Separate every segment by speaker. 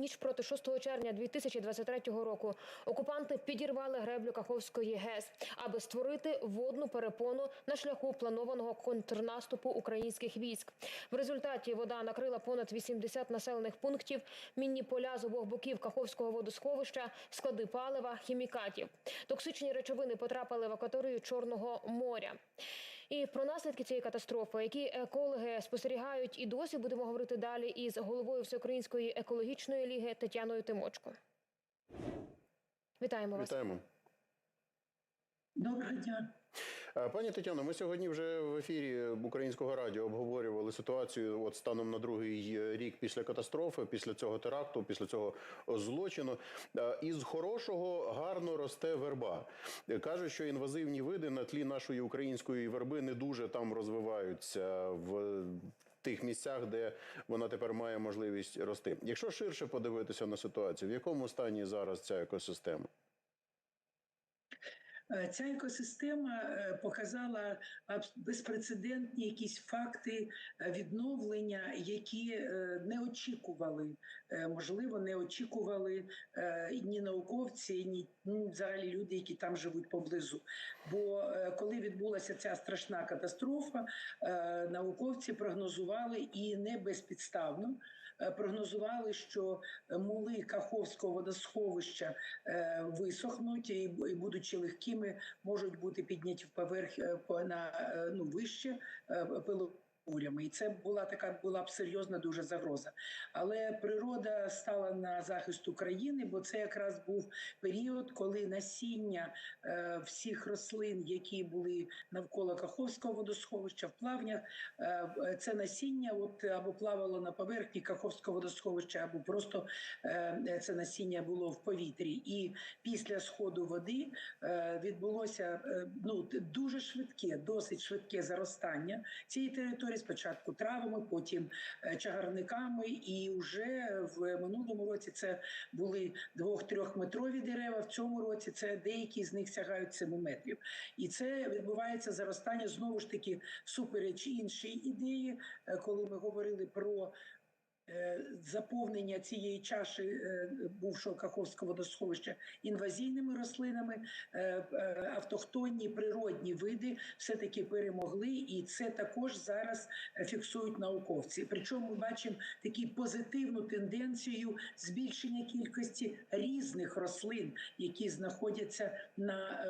Speaker 1: Ніч проти 6 червня 2023 року окупанти підірвали греблю Каховської ГЕС, аби створити водну перепону на шляху планованого контрнаступу українських військ. В результаті вода накрила понад 80 населених пунктів, мінні поля з обох боків Каховського водосховища, склади палива, хімікатів. Токсичні речовини потрапили в акваторію Чорного моря. І про наслідки цієї катастрофи, які екологи спостерігають, і досі будемо говорити далі із головою Всеукраїнської екологічної ліги Тетяною Тимочко. Вітаємо вас.
Speaker 2: Вітаємо.
Speaker 3: Доброго дня.
Speaker 2: Е, Пані Тетяно, ми сьогодні вже в ефірі українського радіо обговорювали ситуацію от станом на другий рік після катастрофи, після цього теракту, після цього злочину. Е, Із хорошого гарно росте верба. Е, Кажуть, що інвазивні види на тлі нашої української верби не дуже там розвиваються в. Тих місцях, де вона тепер має можливість рости. Якщо ширше подивитися на ситуацію, в якому стані зараз ця екосистема?
Speaker 3: Е, Ця екосистема е, показала безпрецедентні якісь факти е, відновлення, які не очікували, можливо, не очікували ні науковці, ні ну, взагалі люди, які там живуть поблизу. Бо коли відбулася ця страшна катастрофа, науковці прогнозували і не безпідставно. Е, Прогнозували, що мули Каховського водосховища е, висохнуть і, будучи легкими, можуть бути підняті в поверх е, по- на е, ну вище е, пилорями. І це була така була б серйозна дуже загроза. Але природа стала на захист України, бо це якраз був період, коли насіння е, всіх рослин, які були навколо Каховського водосховища, в плавнях, е, це насіння от або плавало на поверхні Каховського водосховища, або просто е, це насіння було в повітрі. І після сходу води відбулося ну дуже швидке, досить швидке заростання цієї території. Спочатку травами, потім е, чагарниками, і вже в минулому році це були двох-трьохметрові дерева. В цьому році це деякі з них сягають 7 метрів. І це відбувається заростання знову ж таки всупереч іншій ідеї, е, коли ми говорили про. Е, Заповнення цієї чаші е, бувшого Каховського водосховища інвазійними рослинами, е, автохтонні природні види все-таки перемогли, і це також зараз фіксують науковці. Причому ми бачимо таку позитивну тенденцію збільшення кількості різних рослин, які знаходяться на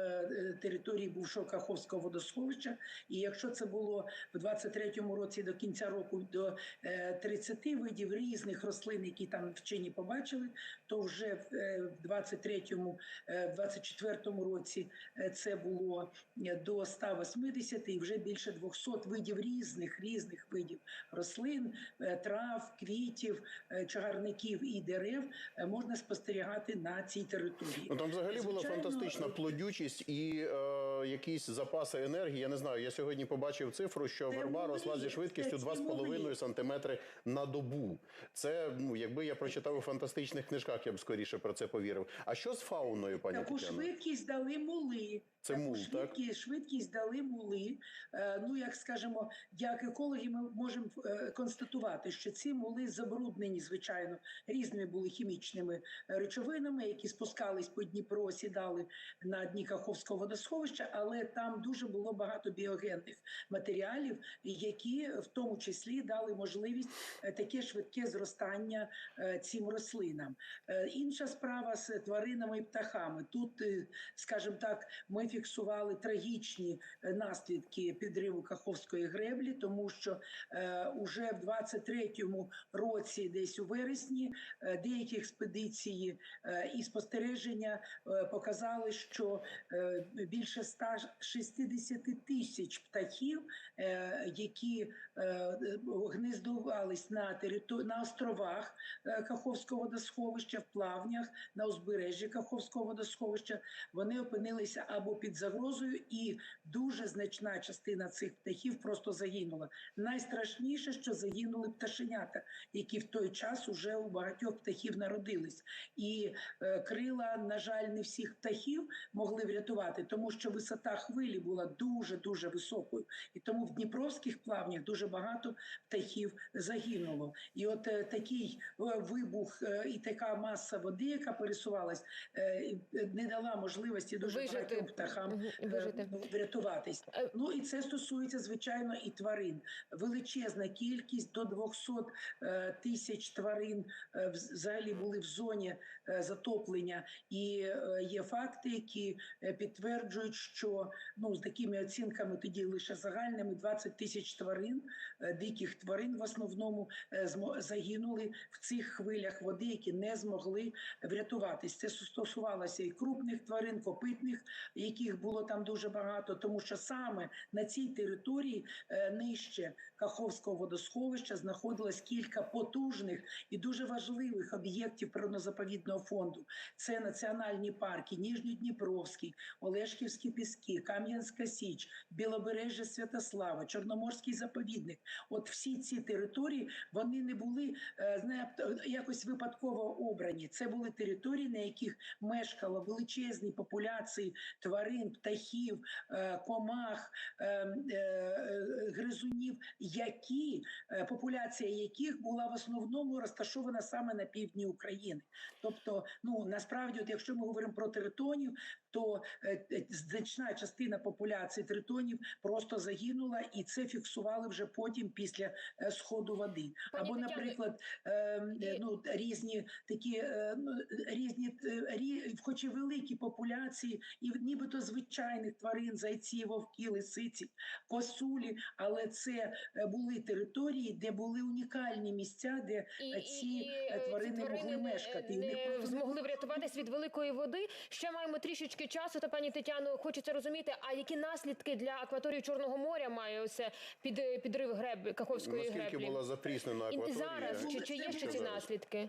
Speaker 3: території бувшого Каховського водосховища. І якщо це було в 23-му році до кінця року до е, 30 видів різних рослин, які там вчені побачили, то вже в е, в 23-му, е, 24-му році е, це було е, до 180 і вже більше 200 видів різних різних видів рослин, е, трав, квітів, е, чагарників і дерев е, можна спостерігати на цій території.
Speaker 2: Ну там взагалі була фантастична плодючість і е, якісь запаси енергії. Я не знаю. Я сьогодні побачив цифру, що верба росла зі швидкістю
Speaker 3: це
Speaker 2: 2,5
Speaker 3: половиною
Speaker 2: сантиметри на добу. Це ну, якби я прочитав у фантастичних книжках, я б скоріше про це повірив. А що з фауною, пані
Speaker 3: Таку
Speaker 2: Тетяна?
Speaker 3: швидкість дали мули.
Speaker 2: Це мул, так?
Speaker 3: швидкість, дали мули. Е, ну, як скажемо, як екологи, ми можемо е, констатувати, що ці мули забруднені, звичайно, різними були хімічними речовинами, які спускались по Дніпру, сідали на дні Каховського водосховища, але там дуже було багато біогенних матеріалів, які в тому числі дали можливість е, таке швидке зростання е, цим рослинам. Е, Інша справа з тваринами і птахами. Тут, е, скажімо так, ми фіксували трагічні е, наслідки підриву Каховської греблі, тому що е, уже в 23-му році, десь у вересні, е, деякі експедиції е, і спостереження е, показали, що е, більше 160 тисяч птахів, е, які е, гнездувались на території на островах е, Каховського водосховища, в плавнях на узбережжі Каховського водосховища, вони опинилися або під загрозою, і дуже значна частина цих птахів просто загинула. Найстрашніше, що загинули пташенята, які в той час уже у багатьох птахів народились. І е, крила, на жаль, не всіх птахів могли врятувати, тому що висота хвилі була дуже дуже високою, і тому в дніпровських плавнях дуже багато птахів загинуло. І от е, такий е, вибух е, і така маса води, яка пересувалась, е, не дала можливості дуже
Speaker 1: Вижити.
Speaker 3: багатьом птахам
Speaker 1: Мгм,
Speaker 3: е,
Speaker 1: вижити.
Speaker 3: врятуватись.
Speaker 1: Е,
Speaker 3: Ну і це стосується звичайно і тварин. Величезна кількість до 200 е, тисяч тварин вз- взагалі були в зоні затоплення. І є факти, які підтверджують, що ну з такими оцінками тоді лише загальними 20 тисяч тварин, диких тварин в основному загинули в цих хвилях води, які не змогли врятуватись. Це стосувалося і крупних тварин, копитних, яких було там дуже багато, тому що саме на цій території е, нижче Каховського водосховища знаходилось кілька потужних і дуже важливих об'єктів природно-заповідного фонду. Це національні парки Ніжньодніпровський, Олешківські піски, Кам'янська Січ, Білобережжя Святослава, Чорноморський заповідник. От всі ці території вони не були е, якось випадково обрані. Це були території, на яких мешкало величезні популяції тварин, птахів, е, комах, е, е, гризунів, які популяція яких була в основному розташована саме на півдні України. Тобто, ну насправді, от якщо ми говоримо про тритонів, то е, е, значна частина популяції тритонів просто загинула, і це фіксували вже потім після е, сходу води. Або, наприклад, ну різні такі ну, різні рі, хоч і великі популяції, і нібито звичайних тварин, зайці, вовки, лисиці, косулі, але це були території, де були унікальні місця, де
Speaker 1: І,
Speaker 3: ці
Speaker 1: і,
Speaker 3: е, тварини могли
Speaker 1: тварини
Speaker 3: мешкати. І
Speaker 1: не
Speaker 3: не
Speaker 1: змогли врятуватись від великої води. Ще маємо трішечки часу. Та пані Тетяно, хочеться розуміти, а які наслідки для акваторії Чорного моря має ось під підрив греб Каховської
Speaker 2: Наскільки
Speaker 1: греблі?
Speaker 2: була запріснена
Speaker 1: І зараз чи, чи є ще ці наслідки?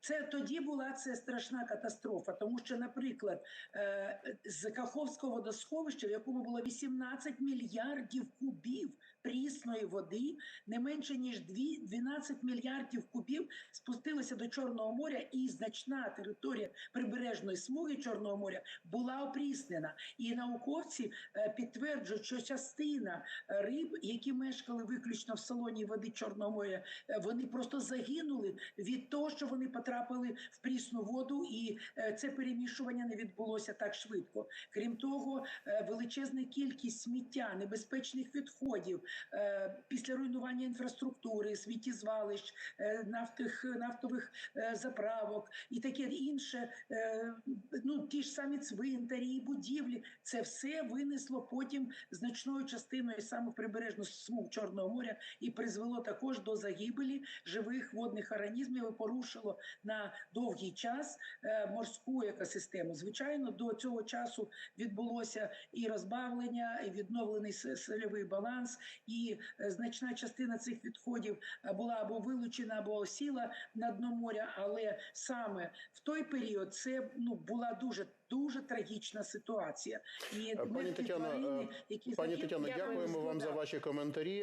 Speaker 3: Це тоді була це страшна катастрофа, тому що, наприклад, е, з Каховського водосховища, в якому було 18 мільярдів кубів прісної води, не менше ніж дві- 12 мільярдів кубів спустилося до Чорного моря, і значна територія прибережної смуги Чорного моря була опріснена. І науковці е, підтверджують, що частина риб, які мешкали виключно в салоні води Чорного моря, е, вони просто загинули від того, що вони потрапили в прісну воду, і е, це перемішування не відбулося так швидко. Крім того, е, величезна кількість сміття, небезпечних відходів е, після руйнування інфраструктури, сміттєзвалищ, е, нафтих, нафтових заправок і таке інше. Ну ті ж самі цвинтарі і будівлі. Це все винесло потім значною частиною саме прибережну смуг Чорного моря і призвело також до загибелі живих водних організмів і порушило на довгий час е, морську екосистему. Звичайно, до цього часу відбулося і розбавлення, і відновлений сольовий баланс, і е, значна частина цих відходів була або вилучена, або осіла на дно моря. Але саме в той період це ну була дуже дуже трагічна ситуація. І
Speaker 2: Пані
Speaker 3: тварини,
Speaker 2: е,
Speaker 3: які
Speaker 2: Пані
Speaker 3: я
Speaker 2: дякуємо вам за ваші коментарі.